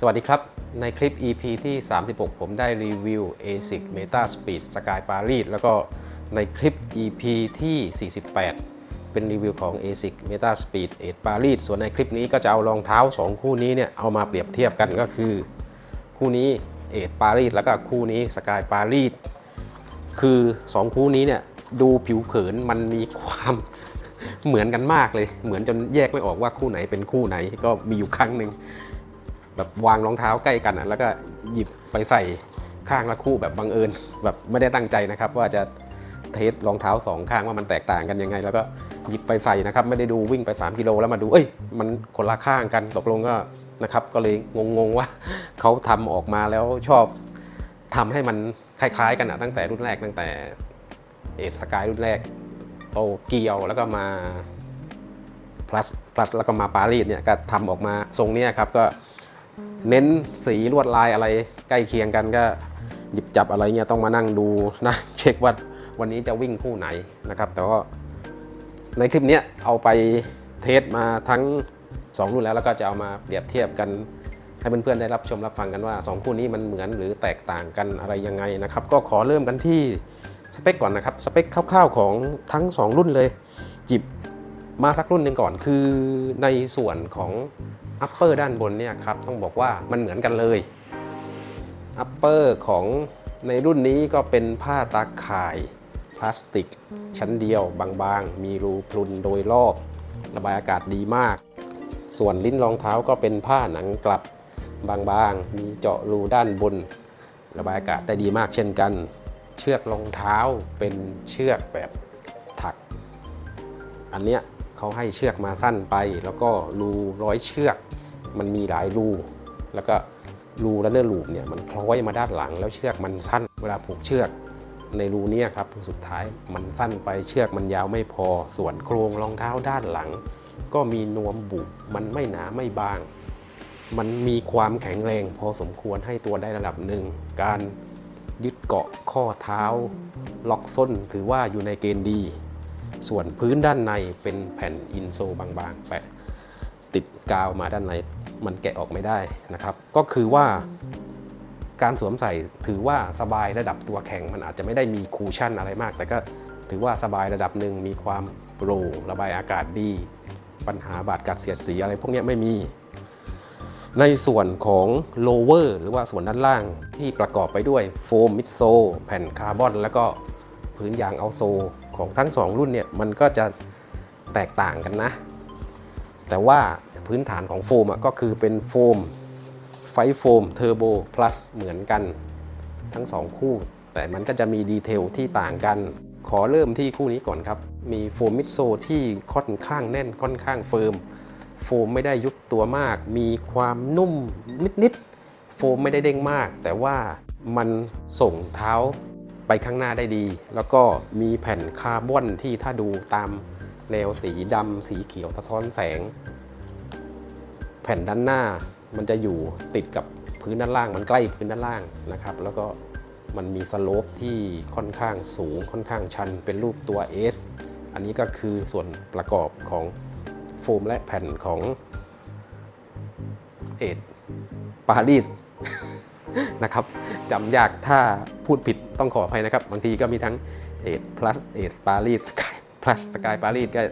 สวัสดีครับ ในคลิป EP ที่ 36 ผมได้รีวิว ASIC Meta Speed Sky Paris แล้วก็ในคลิป EP ที่ 48 เป็นรีวิวของ ASIC Meta Speed 8 Paris ส่วนในคลิปนี้ก็จะเอารองเท้า 2 คู่นี้เนี่ยเอามาเปรียบเทียบกันก็คือ คู่นี้ 8 Paris แล้วก็คู่นี้ Sky Paris คือ 2 คู่นี้เนี่ยดูผิวเผินมันมีความเหมือนกันมากเลย เหมือนจนแยกไม่ออกว่าคู่ไหนเป็นคู่ไหนก็มีอยู่ครั้งหนึ่ง แบบวางรองเท้าใกล้กันอะแล้วก็หยิบไปใส่ข้างละคู่แบบบังเอิญแบบไม่ได้ตั้งใจนะครับ ว่าจะเทสรองเท้าสองข้างว่ามันแตกต่างกันยังไง แล้วก็หยิบไปใส่นะครับ ไม่ได้ดูวิ่งไป 3 กิโลแล้วมาดูเอ้ยมันคนละข้างกันตกลงก็นะครับ ก็เลยงงๆว่าเขาทำออกมาแล้วชอบทำให้มันคล้ายๆ กันอะตั้งแต่รุ่นแรกตั้งแต่เอสกายรุ่นแรกโตเกียวแล้วก็มา plus plus แล้วก็มาปารีสเนี่ยก็ทำออกมาทรงนี้ครับก็ เน้นสีลวดลายอะไรใกล้เคียงกันก็หยิบจับอะไรเงี้ยต้องมานั่งดูนะเช็คว่าวันนี้จะวิ่งคู่ไหนนะครับ แต่ว่าในคลิปนี้เอาไปเทสมาทั้ง 2 รุ่นแล้วแล้วก็จะเอามาเปรียบเทียบกันให้เพื่อนๆได้รับชมรับฟังกันว่า 2 คู่นี้มันเหมือนหรือแตกต่างกันอะไรยังไงนะครับ ก็ขอเริ่มกันที่สเปคก่อนนะครับสเปคคร่าวๆของทั้ง 2 รุ่นเลยหยิบมาสักรุ่นหนึ่งก่อนคือในส่วนของ อัปเปอร์ด้านบนเนี่ยครับต้องบอกว่ามันเหมือนกันเลยอัปเปอร์ของในรุ่นนี้ก็เป็นผ้าตาข่าย พลาสติก ชั้นเดียวบางๆ มีรูพรุนโดยรอบ ระบายอากาศดีมาก ส่วนลิ้นรองเท้าก็เป็นผ้าหนังกลับบางๆ มีเจาะรูด้านบน ระบายอากาศได้ดีมากเช่นกัน เชือกรองเท้าเป็นเชือกแบบถัก อันเนี้ย เขาให้เชือกมาสั้นไป แล้วก็รูร้อยเชือก มันมีหลายรู แล้วก็รูและเนื้อรูปเนี่ยมันคล้อยมาด้านหลัง แล้วเชือกมันสั้น เวลาผูกเชือกในรูนี้ครับสุดท้ายมันสั้นไปเชือกมันยาวไม่พอ ส่วนโครงรองเท้าด้านหลัง ก็มีนวมบุมันไม่หนาไม่บาง มันมีความแข็งแรงพอสมควรให้ตัวได้ระดับหนึ่ง การยึดเกาะข้อเท้า ล็อกส้นถือว่าอยู่ในเกณฑ์ดี ส่วนพื้นด้านในเป็นแผ่นอินโซบางๆแปะติดกาวมาด้านในมันแกะออกไม่ได้นะครับ ก็คือว่าการสวมใส่ถือว่าสบายระดับตัวแข็ง มันอาจจะไม่ได้มีคูชั่นอะไรมาก แต่ก็ถือว่าสบายระดับหนึ่งมีความโปร่งระบายอากาศดี ปัญหาบาดกัดเสียดสีอะไรพวกนี้ไม่มี ในส่วนของ lower หรือว่าส่วนด้านล่างที่ประกอบไปด้วยโฟมมิดโซแผ่นคาร์บอน แล้วก็ พื้นยางเอาโซของทั้ง 2 รุ่นเนี่ยมันก็จะแตกต่างกันนะ แต่ว่าพื้นฐานของโฟมอะก็คือเป็นโฟมไฟโฟมเทอร์โบพลัสเหมือนกันทั้ง 2 คู่ แต่มันก็จะมีดีเทลที่ต่างกัน ขอเริ่มที่คู่นี้ก่อนครับ มีโฟมมิดโซที่ค่อนข้างแน่นค่อนข้างเฟิร์มโฟมไม่ได้ยุบตัวมาก มีความนุ่มนิดๆโฟมไม่ได้เด้งมาก แต่ว่ามันส่งเท้า ไปข้างหน้าได้ดี แล้วก็มีแผ่นคาร์บอนที่ถ้าดูตามแนวสีดำสีเขียวสะท้อนแสง แผ่นด้านหน้ามันจะอยู่ติดกับพื้นด้านล่าง มันใกล้พื้นด้านล่างนะครับ แล้วก็มันมีสโลปที่ค่อนข้างสูงค่อนข้างชันเป็นรูปตัว S อันนี้ก็คือส่วนประกอบของโฟมและแผ่นของเอ็ดปารีสนะครับจำยากถ้าพูดผิด ต้องขออภัยนะครับ บางทีก็มีทั้งเอ็ด plus เอ็ดปารีส sky plus sky ปารีสก็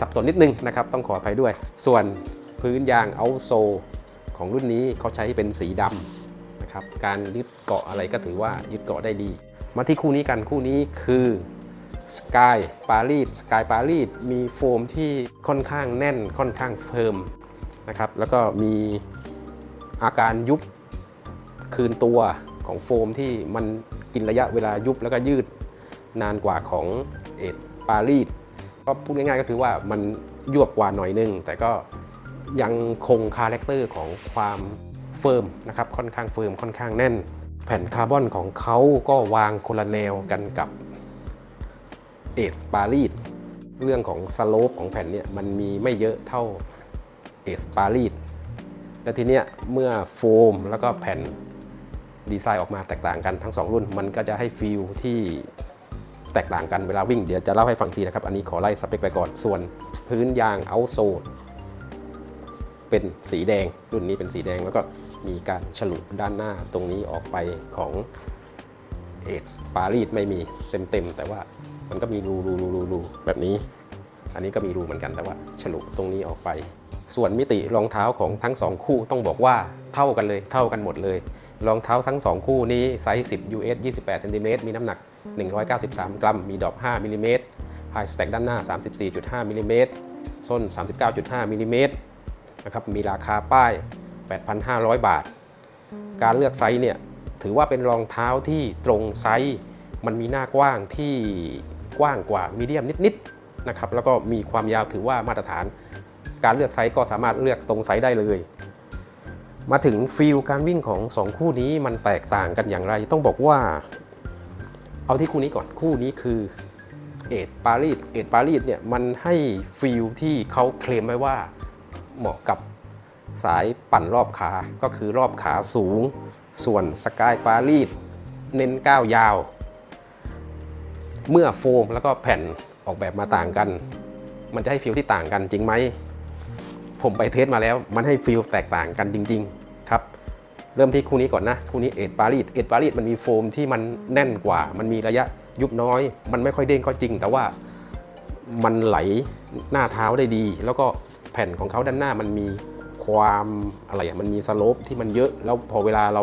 สับสนนิดนึงนะครับ ต้องขออภัยด้วย ส่วนพื้นยางเอาโซของรุ่นนี้เขาใช้เป็นสีดำนะครับ การยึดเกาะอะไรก็ถือว่ายึดเกาะได้ดี มาที่คู่นี้กันคู่นี้คือ Sky Paris Sky Paris มีโฟมที่ค่อนข้างแน่นค่อนข้างเฟิร์มนะครับ แล้วก็มีอาการยุบคืนตัว ของโฟมที่มันกินระยะเวลายุบแล้วก็ยืดนานกว่าของเอ็ดปารีสก็พูดง่ายๆก็คือว่ามันยวบกว่าหน่อยนึง แต่ก็ยังคงคาแรคเตอร์ของความเฟิร์มนะครับค่อนข้างเฟิร์มค่อนข้างแน่น แผ่นคาร์บอนของเขาก็วางคนละแนวกันกับเอสปารีสเรื่องของสโลปของแผ่นเนี่ยมันมีไม่เยอะเท่าเอสปารีสแล้วทีเนี้ยเมื่อโฟมแล้วก็แผ่น ดีไซน์ออกมาแตกต่างกันทั้งสองรุ่น มันก็จะให้ฟีลที่แตกต่างกันเวลาวิ่งเดี๋ยวจะเล่าให้ฟังทีนะครับ อันนี้ขอไล่สเปคไปก่อน ส่วนพื้นยางเอาโซเป็นสีแดง รุ่นนี้เป็นสีแดงแล้วก็มีการฉลุด้านหน้าตรงนี้ออกไปของเอสปารีสไม่มีเต็มๆ แต่ว่ามันก็มีรูรูรูรูรูแบบนี้ อันนี้ก็มีรูเหมือนกันแต่ว่าฉลุตรงนี้ออกไป ส่วนมิติรองเท้าของทั้งสองคู่ต้องบอกว่าเท่ากันเลย เท่ากันหมดเลย รองเท้าทั้ง 2 คู่นี้ไซส์ 10 US 28เซนติเมตรมีน้ำหนัก 193 กรัม มีดอก 5มิลลิเมตรไฮสแต็กด้านหน้า 34.5มิลลิเมตรส้น 39.5มิลลิเมตรนะครับมีราคาป้าย 8,500 บาท การเลือกไซส์เนี่ยถือว่าเป็นรองเท้าที่ตรงไซส์มันมีหน้ากว้างที่กว้างกว่ามีเดียมนิดๆนะครับแล้วก็มีความยาวถือว่ามาตรฐาน การเลือกไซส์ก็สามารถเลือกตรงไซส์ได้เลย มาถึงฟีลการวิ่งของ 2 คู่นี้มันแตกต่างกันอย่างไร ต้องบอกว่า เอาที่คู่นี้ก่อนคู่นี้คือเอ็ดปารีสเอ็ดปารีสเนี่ยมันให้ฟีลที่เขาเคลมไว้ว่าเหมาะกับสายปั่นรอบขา ก็คือรอบขาสูง ส่วนสกายปารีสเน้นก้าวยาว เมื่อโฟมแล้วก็แผ่นออกแบบมาต่างกัน มันจะให้ฟีลที่ต่างกันจริงไหม ผมไปเทสมาแล้ว มันให้ฟีลแตกต่างกันจริง ๆ ครับเริ่มที่คู่นี้ก่อนนะคู่นี้เอ็ดปารีสเอ็ดปารีสมันมีโฟมที่มันแน่นกว่า มันมีระยะยุบน้อย มันไม่ค่อยเด้งก็จริง แต่ว่ามันไหลหน้าเท้าได้ดี แล้วก็แผ่นของเขาด้านหน้ามันมีความอะไรอะมันมีสโลปที่มันเยอะแล้วพอเวลาเรา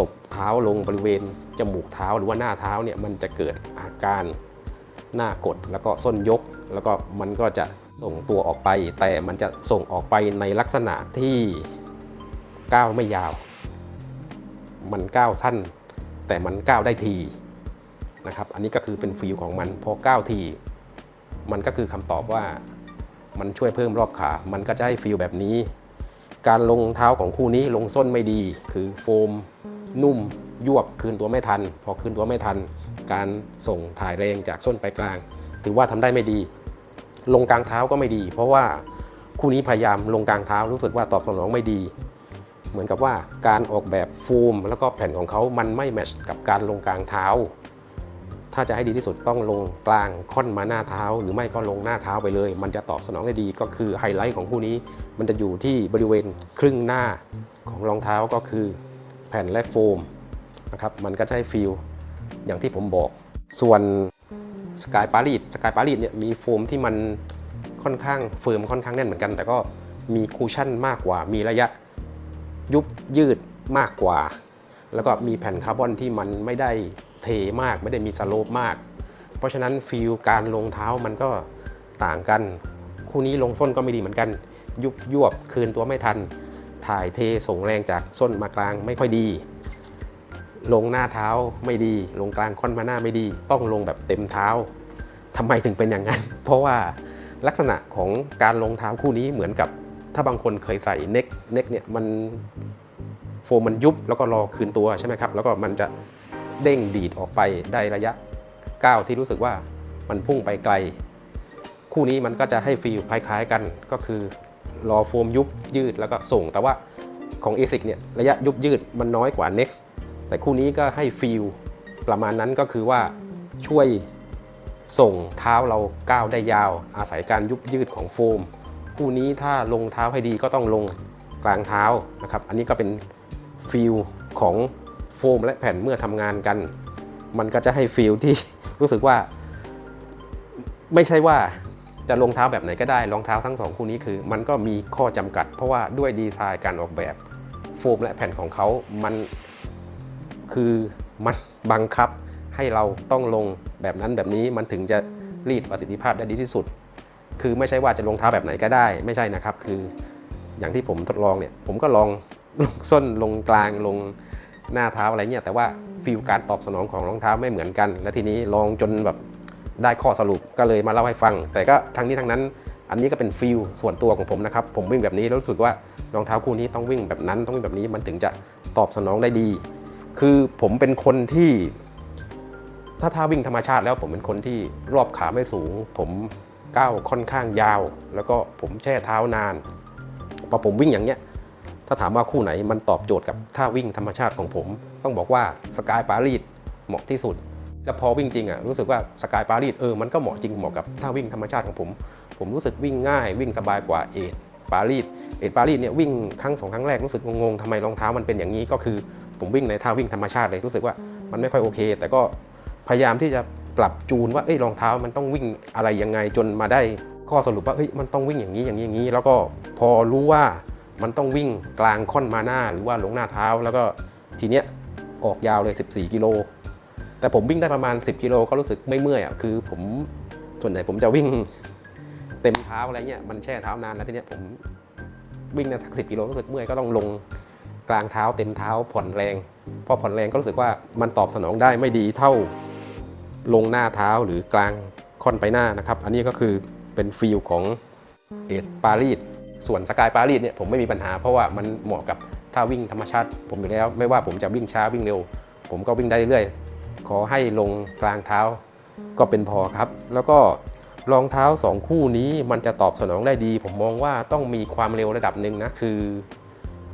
ตบเท้าลงบริเวณจมูกเท้าหรือว่าหน้าเท้าเนี่ยมันจะเกิดอาการหน้ากดแล้วก็ส้นยก แล้วก็มันก็จะส่งตัวออกไป แต่มันจะส่งออกไปในลักษณะที่ ก้าวไม่ยาว มันก้าวสั้น แต่มันก้าวได้ทีนะครับ อันนี้ก็คือเป็นฟีลของมันพอก้าวที มันก็คือคำตอบว่ามันช่วยเพิ่มรอบขา มันก็จะให้ฟีลแบบนี้ การลงเท้าของคู่นี้ลงส้นไม่ดี คือโฟม นุ่มยวบคืนตัวไม่ทัน พอคืนตัวไม่ทัน การส่งถ่ายแรงจากส้นไปกลาง ถือว่าทำได้ไม่ดี ลงกลางเท้าก็ไม่ดี เพราะว่าคู่นี้พยายามลงกลางเท้ารู้สึกว่าตอบสนองไม่ดี เหมือนกับว่าการออกแบบโฟมแล้วก็แผ่นของเขามันไม่แมชกับการลงกลางเท้า ถ้าจะให้ดีที่สุดต้องลงกลางค่อนมาหน้าเท้า หรือไม่ก็ลงหน้าเท้าไปเลย มันจะตอบสนองได้ดีก็คือไฮไลท์ของคู่นี้ มันจะอยู่ที่บริเวณครึ่งหน้าของรองเท้าก็คือแผ่นและโฟมนะครับมันก็จะให้ฟีลอย่างที่ผมบอก ส่วนสกายปารีสสกายปารีสเนี่ยมีโฟมที่มันค่อนข้างเฟิร์มค่อนข้างแน่นเหมือนกัน แต่ก็มีคูชั่นมากกว่ามีระยะ ยุบยืดมากกว่า แล้วก็มีแผ่นคาร์บอนที่มันไม่ได้เทมากไม่ได้มีสโลปมาก เพราะฉะนั้นฟีลการลงเท้ามันก็ต่างกัน คู่นี้ลงส้นก็ไม่ดีเหมือนกัน ยุบยวบคืนตัวไม่ทัน ถ่ายเทส่งแรงจากส้นมากลางไม่ค่อยดี ลงหน้าเท้าไม่ดี ลงกลางค่อนมาหน้าไม่ดี ต้องลงแบบเต็มเท้าทำไมถึงเป็นอย่างนั้น เพราะว่าลักษณะของการลงเท้าคู่นี้เหมือนกับ ถ้าบางคนเคยใส่เน็กเน็กเนี่ยมันโฟมมันยุบแล้วก็รอคืนตัวใช่ไหมครับ แล้วก็มันจะเด้งดีดออกไปได้ระยะก้าวที่รู้สึกว่ามันพุ่งไปไกล คู่นี้มันก็จะให้ฟีลคล้ายๆกันก็คือรอโฟมยุบยืดแล้วก็ส่ง แต่ว่าของ ASIC เนี่ยระยะยุบยืดมันน้อยกว่า Next แต่คู่นี้ก็ให้ฟีลประมาณนั้นก็คือว่าช่วยส่งเท้าเราก้าวได้ยาว อาศัยการยุบยืดของโฟม คู่นี้ถ้าลงเท้าให้ดีก็ต้องลงกลางเท้านะครับ อันนี้ก็เป็นฟีลของโฟมและแผ่นเมื่อทำงานกัน มันก็จะให้ฟีลที่รู้สึกว่า ไม่ใช่ว่าจะลงเท้าแบบไหนก็ได้รองเท้าทั้งสองคู่นี้คือ มันก็มีข้อจำกัด เพราะว่าด้วยดีไซน์การออกแบบโฟมและแผ่นของเขามันคือมันบังคับให้เราต้องลงแบบนั้นแบบนี้มันถึงจะรีดประสิทธิภาพได้ดีที่สุด คือไม่ใช่ว่าจะลงเท้าแบบไหนก็ได้ ไม่ใช่นะครับ คืออย่างที่ผมทดลองเนี่ย ผมก็ลองลงส้นลงกลางลงหน้าเท้าอะไรเงี้ยแต่ว่าฟีลการตอบสนองของรองเท้าไม่เหมือนกัน และทีนี้ลองจนแบบได้ข้อสรุปก็เลยมาเล่าให้ฟัง แต่ก็ทั้งนี้ทั้งนั้น อันนี้ก็เป็นฟีลส่วนตัวของผมนะครับ ผมวิ่งแบบนี้แล้วรู้สึกว่ารองเท้าคู่นี้ต้องวิ่งแบบนั้นต้องวิ่งแบบนี้มันถึงจะตอบสนองได้ดี คือผมเป็นคนที่ ถ้าท่าวิ่งธรรมชาติแล้วผมเป็นคนที่รอบขาไม่สูง ผม ก้าวค่อนข้างยาว แล้วก็ผมแช่เท้านานพอผมวิ่งอย่างเงี้ยถ้าถามว่าคู่ไหนมันตอบโจทย์กับท่าวิ่งธรรมชาติของผม ต้องบอกว่าสกายปารีสเหมาะที่สุด แล้วพอวิ่งจริงอะรู้สึกว่าสกายปารีสเออมันก็เหมาะจริงเหมาะกับท่าวิ่งธรรมชาติของผม ผมรู้สึกวิ่งง่าย วิ่งสบายกว่าเอทปารีสเอ็ดปารีสเนี่ยวิ่งครั้งสองครั้งแรกรู้สึกงงๆทำไมรองเท้ามันเป็นอย่างนี้ก็คือผมวิ่งในท่าวิ่งธรรมชาติเลยรู้สึกว่ามันไม่ค่อยโอเค แต่ก็พยายามที่จะ ปรับจูนว่าเอ้ยรองเท้ามันต้องวิ่งอะไรยังไงจนมาได้ข้อสรุปว่าเฮ้ยมันต้องวิ่งอย่างนี้อย่างนี้อย่างนี้ แล้วก็พอรู้ว่ามันต้องวิ่งกลางค่อนมาหน้าหรือว่าลงหน้าเท้า แล้วก็ทีเนี้ยออกยาวเลย 14 กิโล แต่ผมวิ่งได้ประมาณ 10 กิโลก็รู้สึกไม่เมื่อยอะคือผมส่วนใหญ่ผมจะวิ่งเต็มเท้าอะไรเงี้ยมันแช่เท้านานแล้วทีเนี้ยผมวิ่งได้สักสิกิโลรู้สึกเมื่อยก็ต้องลงกลางเท้าเต็มเท้าผ่อนแรง พอผ่อนแรงก็รู้สึกว่ามันตอบสนองได้ไม่ดีเท่า ลงหน้าเท้าหรือกลางค่อนไปหน้านะครับ อันนี้ก็คือเป็นฟิลของเอสปารีสส่วนสกายปารีสเนี่ยผมไม่มีปัญหาเพราะว่ามันเหมาะกับท่าวิ่งธรรมชาติ ผมอยู่แล้วไม่ว่าผมจะวิ่งช้าวิ่งเร็ว ผมก็วิ่งได้เรื่อยขอให้ลงกลางเท้าก็เป็นพอครับ แล้วก็รองเท้า 2 คู่นี้มันจะตอบสนองได้ดี ผมมองว่าต้องมีความเร็วระดับหนึ่งนะคือ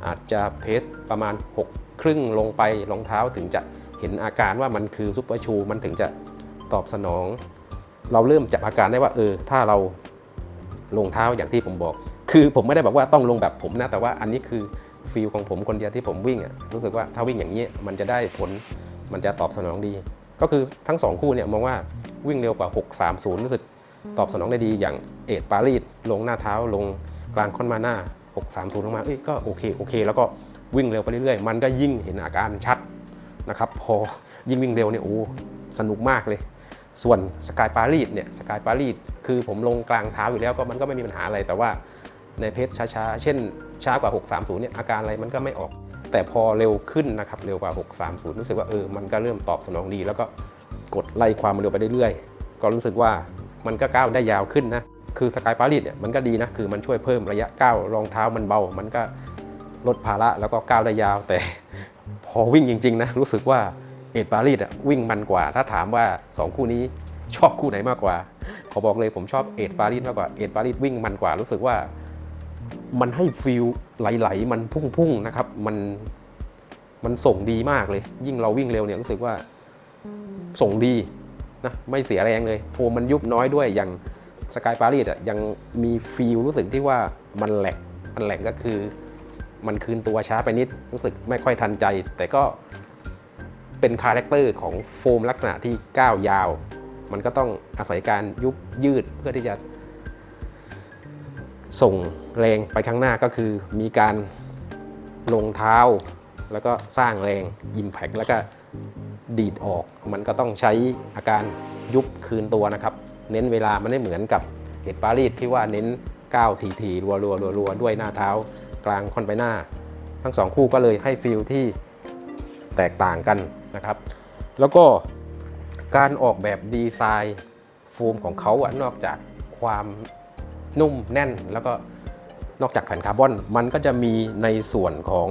อาจจะเพสประมาณ 6 ครึ่งลงไปรองเท้าถึงจะเห็นอาการว่ามันคือซุปเปอร์ชู มันถึงจะ ตอบสนอง เราเริ่มจับอาการได้ว่าเออถ้าเราลงเท้าอย่างที่ผมบอก คือผมไม่ได้บอกว่าต้องลงแบบผมนะ แต่ว่าอันนี้คือฟีลของผมคนเดียวที่ผมวิ่งอะรู้สึกว่าถ้าวิ่งอย่างนี้มันจะได้ผลมันจะตอบสนองดี ก็คือทั้ง2คู่เนี่ยมองว่าวิ่งเร็วกว่า 630 รู้สึกตอบสนองได้ดีอย่างเอ็ดปารีสลงหน้าเท้าลงกลางค่อนมาหน้า 630 ลงมาเอ้ยก็โอเคโอเค แล้วก็วิ่งเร็วไปเรื่อยๆ มันก็ยิ่งเห็นอาการชัดนะครับ พอยิ่งวิ่งเร็วเนี่ยโอ้สนุกมากเลย ส่วนสกายปารีสเนี่ยสกายปารีสคือผมลงกลางเท้าอยู่แล้วก็มันก็ไม่มีปัญหาอะไร แต่ว่าในเพจช้าๆ เช่นช้ากว่า 630เนี่ยอาการอะไรมันก็ไม่ออก แต่พอเร็วขึ้นนะครับเร็วกว่า 630 รู้สึกว่าเออมันก็เริ่มตอบสนองดี แล้วก็กดไล่ความเร็วไปเรื่อยๆ ก็รู้สึกว่ามันก็ก้าวได้ยาวขึ้นนะคือสกายปารีสเนี่ยมันก็ดีนะคือมันช่วยเพิ่มระยะก้าวรองเท้ามันเบา มันก็ลดภาระแล้วก็ก้าวได้ยาวแต่พอวิ่งจริง ๆ นะ รู้สึกว่า เอ็ดปารีสอะวิ่งมันกว่า ถ้าถามว่า 2 คู่นี้ชอบคู่ไหนมากกว่า ขอบอกเลยผมชอบเอ็ดปารีสมากกว่าเอ็ดปารีสวิ่งมันกว่ารู้สึกว่า มันให้ฟิลไหลๆมันพุ่งๆนะครับ มันมันส่งดีมากเลย ยิ่งเราวิ่งเร็วเนี่ยรู้สึกว่าส่งดีนะไม่เสียแรงเลยโฟมมันยุบน้อยด้วยอย่างสกายปารีสอะยังมีฟีลรู้สึกที่ว่ามันแหลกมันแหลกก็คือ มันคืนตัวช้าไปนิดรู้สึกไม่ค่อยทันใจ แต่ก็ เป็นคาแรคเตอร์ของโฟมลักษณะที่ก้าวยาว มันก็ต้องอาศัยการยุบยืดเพื่อที่จะ ส่งแรงไปข้างหน้าก็คือมีการลงเท้า แล้วก็สร้างแรงยิมแพกแล้วก็ดีดออก มันก็ต้องใช้อาการยุบคืนตัวนะครับ เน้นเวลามันไม่เหมือนกับเห็ดปารีสที่ว่าเน้นก้าวทีทีรัวรัวรัวรัวด้วยหน้าเท้ากลางค่อนไปหน้า ทั้งสองคู่ก็เลยให้ฟิลที่แตกต่างกัน นะครับ แล้วก็การออกแบบดีไซน์โฟมของเขาอะนอกจากความนุ่มแน่นแล้วก็นอกจากแผ่นคาร์บอน มันก็จะมีในส่วนของ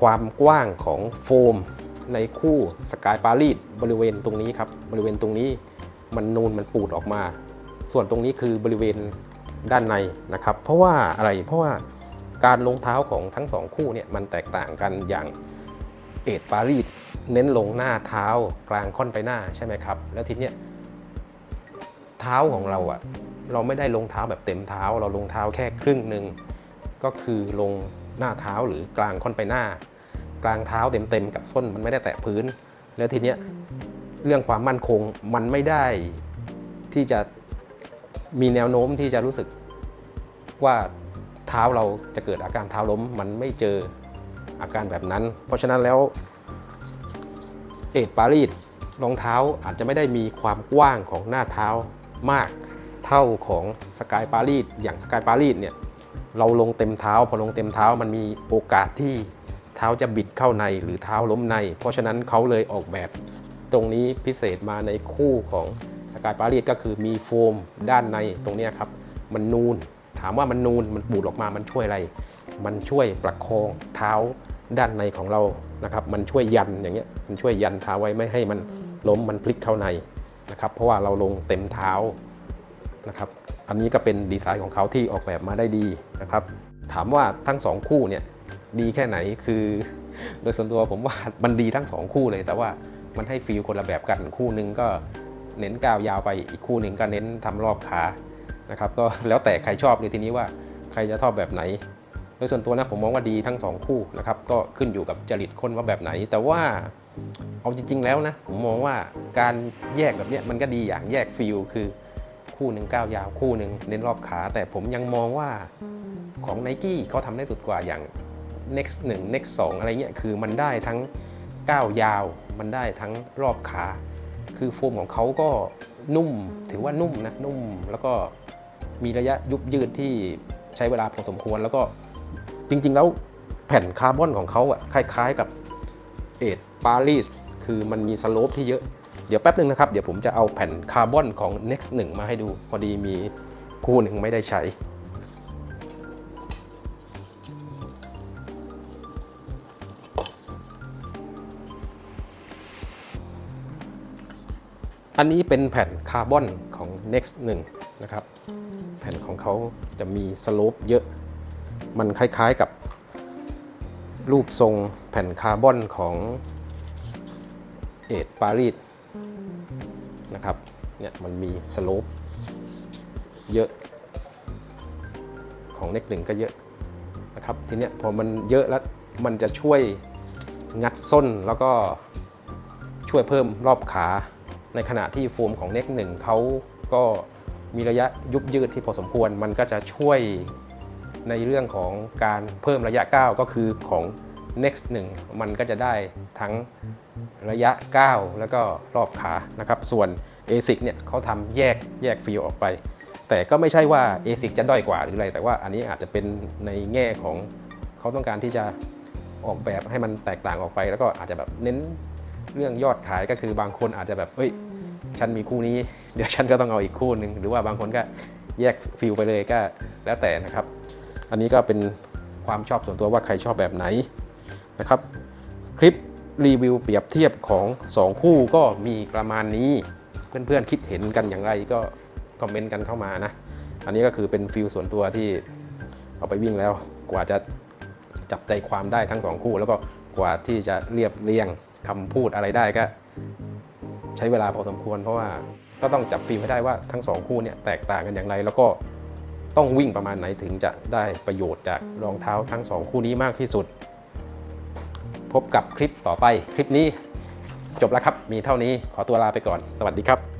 ความกว้างของโฟม ในคู่สกายปารีสบริเวณตรงนี้ครับ บริเวณตรงนี้มันนูนมันปูดออกมา ส่วนตรงนี้คือบริเวณด้านในนะครับ เพราะว่าอะไรเพราะว่าการลงเท้าของทั้งสองคู่เนี่ยมันแตกต่างกันอย่าง เอ็ดปารีสเน้นลงหน้าเท้ากลางค่อนไปหน้าใช่ไหมครับ แล้วทีเนี้ยเท้าของเราอะเราไม่ได้ลงเท้าแบบเต็มเท้า เราลงเท้าแค่ครึ่งหนึ่งก็คือลงหน้าเท้าหรือกลางค่อนไปหน้า กลางเท้าเต็มๆกับส้นมันไม่ได้แตะพื้น แล้วทีเนี้ยเรื่องความมั่นคงมันไม่ได้ที่จะมีแนวโน้มที่จะรู้สึกว่าเท้าเราจะเกิดอาการเท้าล้มมันไม่เจอ อาการแบบนั้น เพราะฉะนั้นแล้วเอ็ดปารีสรองเท้าอาจจะไม่ได้มีความกว้างของหน้าเท้ามากเท่าของสกายปารีสอย่างสกายปารีสเนี่ยเราลงเต็มเท้า พอลงเต็มเท้ามันมีโอกาสที่เท้าจะบิดเข้าในหรือเท้าล้มใน เพราะฉะนั้นเขาเลยออกแบบตรงนี้พิเศษมาในคู่ของสกายปารีสก็คือมีโฟมด้านในตรงนี้ครับ มันนูน ถามว่ามันนูนมันปูดออกมามันช่วยอะไร มันช่วยประคองเท้า ด้านในของเรานะครับมันช่วยยันอย่างเงี้ยมันช่วยยันเท้าไว้ไม่ให้มันล้มมันพลิกเข้าในนะครับเพราะว่าเราลงเต็มเท้านะครับอันนี้ก็เป็นดีไซน์ของเขาที่ออกแบบมาได้ดีนะครับถามว่าทั้งสองคู่เนี่ยดีแค่ไหนคือโดยส่วนตัวผมว่ามันดีทั้งสองคู่เลย แต่ว่ามันให้ฟีลคนละแบบกันคู่หนึ่งก็เน้นก้าวยาวไปอีกคู่หนึ่งก็เน้นทำรอบขานะครับก็แล้วแต่ใครชอบเลยทีนี้ว่าใครจะชอบแบบไหน ดยส่วนตัวนะผมมองว่าดีทั้งสองคู่นะครับก็ขึ้นอยู่กับจริตคนว่าแบบไหน แต่ว่าเอาจริง ๆ แล้วนะผมมองว่าการแยกแบบนี้มันก็ดีอย่างแยกฟิลคือคู่หนึ่งก้าวยาวคู่หนึ่งเน้นรอบขา แต่ผมยังมองว่าของ n i กี้เขาทำได้สุดกว่าอย่าง next 1 next 2 อะไรเงี้ยคือมันได้ทั้งก้าวยาว มันได้ทั้งรอบขา คือโฟมของเขาก็นุ่มถือว่านุ่มนะนุ่ม แล้วก็มีระยะยุบยืดที่ใช้เวลาพอสมควรแล้วก็ จริง ๆ แล้วแผ่นคาร์บอนของเขาอะคล้าย ๆ กับเอทปารีสคือมันมีสโลปที่เยอะ เดี๋ยวแป๊บหนึ่งนะครับ เดี๋ยวผมจะเอาแผ่นคาร์บอนของ next 1 มาให้ดู พอดีมีคู่หนึ่งไม่ได้ใช้ อันนี้เป็นแผ่นคาร์บอนของ next 1 นะครับ แผ่นของเขาจะมีสโลปเยอะ มันคล้าย ๆกับรูปทรงแผ่นคาร์บอนของเอทปารีสนะครับเนี่ยมันมีสโลปเยอะ ของ next 1ก็เยอะนะครับทีเนี้ยพอมันเยอะแล้วมันจะช่วยงัดส้นแล้วก็ช่วยเพิ่มรอบขาในขณะที่โฟมของ Next 1เขาก็มีระยะยุบยืดที่พอสมควร มันก็จะช่วย ในเรื่องของการเพิ่มระยะก้าก็คือของ Next 1 มันก็จะได้ทั้งระยะก้าแล้วก็รอบขานะครับ ส่วน ASIC เนี่ยเขาทำแยกแยกฟิลออกไป แต่ก็ไม่ใช่ว่า ASIC จะด้อยกว่าหรืออะไร แต่ว่าอันนี้อาจจะเป็นในแง่ของเขาต้องการที่จะออกแบบให้มันแตกต่างออกไป แล้วก็อาจจะแบบเน้นเรื่องยอดขายก็คือบางคนอาจจะแบบเอ้ยฉันมีคู่นี้ เดี๋ยวฉันก็ต้องเอาอีกคู่หนึ่งหรือว่าบางคนก็แยกฟิลไปเลยก็แล้วแต่นะครับ อันนี้ก็เป็นความชอบส่วนตัวว่าใครชอบแบบไหนนะครับ คลิปรีวิวเปรียบเทียบของ 2 คู่ก็มีประมาณนี้ เพื่อนๆคิดเห็นกันอย่างไรก็คอมเมนต์กันเข้ามานะ อันนี้ก็คือเป็นฟิลส่วนตัวที่เอาไปวิ่งแล้วกว่าจะจับใจความได้ทั้งสองคู่ แล้วก็กว่าที่จะเรียบเรียงคำพูดอะไรได้ก็ ใช้เวลาพอสมควร เพราะว่าก็ต้องจับฟิล์มให้ได้ว่าทั้งสองคู่เนี่ยแตกต่างกันอย่างไรแล้วก็ ต้องวิ่งประมาณไหนถึงจะได้ประโยชน์จากรองเท้าทั้งสองคู่นี้มากที่สุด พบกับคลิปต่อไปคลิปนี้จบแล้วครับ มีเท่านี้ขอตัวลาไปก่อน สวัสดีครับ